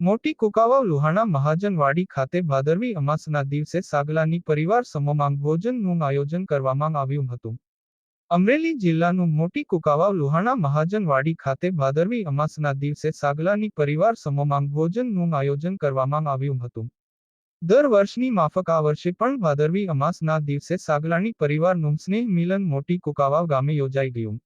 મોટી કુકાવાવ લુહાણા મહાજનવાડી ખાતે ભાદરવી અમાસના દિવસે સાગલાની પરિવાર સમોમાંગ ભોજનનું આયોજન કરવામાં આવ્યું હતું. અમરેલી જિલ્લાનું મોટી કુકાવાવ લુહાણા મહાજનવાડી ખાતે ભાદરવી અમાસના દિવસે સાગલાની પરિવાર સમોમાંગ ભોજનનું આયોજન કરવામાં આવ્યું હતું. દર વર્ષની માફક આ વર્ષે પણ ભાદરવી અમાસના દિવસે સાગલાણી પરિવારનું સ્નેહ મિલન મોટી કુકાવાવ ગામે યોજાઈ ગયું.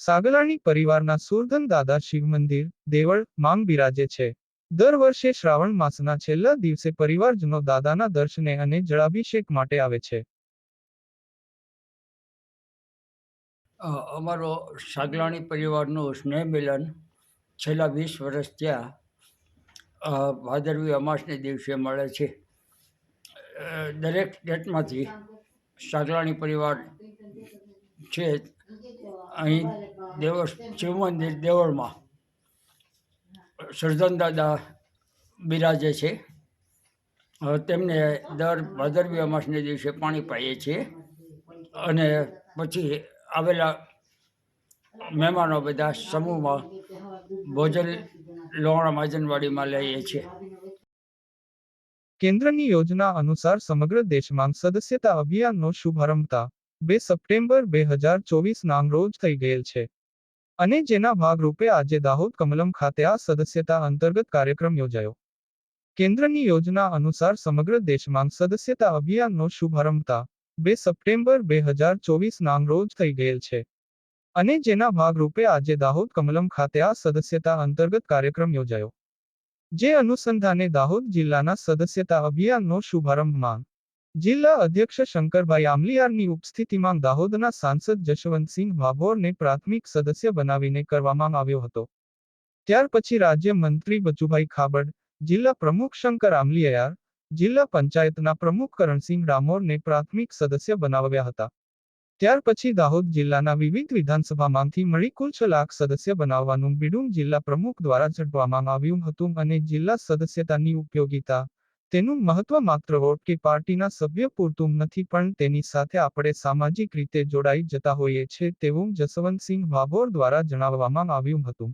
સાગલાણી પરિવારના સુરધન દાદા શિવ મંદિર, દેવળ, માંગ બિરાજે છે. દર વર્ષે શ્રાવણ માસના છેલ્લા દિવસે પરિવારજનો દાદાના દર્શને અને જળાભિષેક માટે આવે છે. અમારો સાગલાણી પરિવારનું સ્નેહ મિલન છેલ્લા વીસ વર્ષ ત્યાં ભાદરવી અમાસને દિવસે મળે છે. દરેક સ્ટેટમાંથી સાગલાણી પરિવાર છે. અહીં દેવ શિવ મંદિર, દેવળમાં સરદાન દાદા બિરાજે છે. તેમને દર ભાદરવી અમાસને દિવસે પાણી પાઈએ છીએ અને પછી આવેલા મહેમાનો બધા સમૂહમાં ભોજન લોહાણા માજનવાડીમાં લઈએ છીએ. કેન્દ્રની યોજના અનુસાર સમગ્ર દેશમાં સદસ્યતા અભિયાનનો શુભારંભતા બે સપ્ટેમ્બર બે હજાર ચોવીસ નામ રોજ થઈ ગયેલ છે. અને જેના ભાગરૂપે આજે દાહોદ કમલમ ખાતે આ સદસ્યતા અંતર્ગત કાર્યક્રમ યોજાયો. કેન્દ્રની યોજના અનુસાર સમગ્ર દેશમાં સદસ્યતા અભિયાનનો શુભારંભતા બે સપ્ટેમ્બર બે હજાર ચોવીસ નામ રોજ થઈ ગયેલ છે. અને જેના ભાગરૂપે આજે દાહોદ કમલમ ખાતે આ સદસ્યતા અંતર્ગત કાર્યક્રમ યોજાયો. જે અનુસંધાને દાહોદ જિલ્લાના સદસ્યતા અભિયાનનો શુભારંભ માંગ જિલ્લા અધ્યક્ષ શંકરભાઈ આમલીયારની ઉપસ્થિતિમાં દાહોદના સાંસદ જશવંતસિંહ ભાભોરને પ્રાથમિક સદસ્ય બનાવીને કરવામાં આવ્યો હતો. ત્યાર પછી રાજ્ય મંત્રી બચુભાઈ ખાબડ, જિલ્લા પ્રમુખ શંકર આમલીયાર જિલ્લા પંચાયતના પ્રમુખ કરણસિંહ ડામોરને પ્રાથમિક સદસ્ય બનાવ્યા હતા. ત્યાર પછી દાહોદ જિલ્લાના વિવિધ વિધાનસભામાંથી મળી કુલ છ લાખ સદસ્ય બનાવવાનું બિડુંગ જિલ્લા પ્રમુખ દ્વારા ઝડપવામાં આવ્યું હતું અને જિલ્લા સદસ્યતાની ઉપયોગિતા તેનું મહત્વ માત્ર વોટ કે પાર્ટીના સભ્ય પૂરતું નથી, પણ તેની સાથે આપણે સામાજિક રીતે જોડાઈ જતા હોઈએ છે તેવું જસવંતસિંહ ભાભોર દ્વારા જણાવવામાં આવ્યું હતું.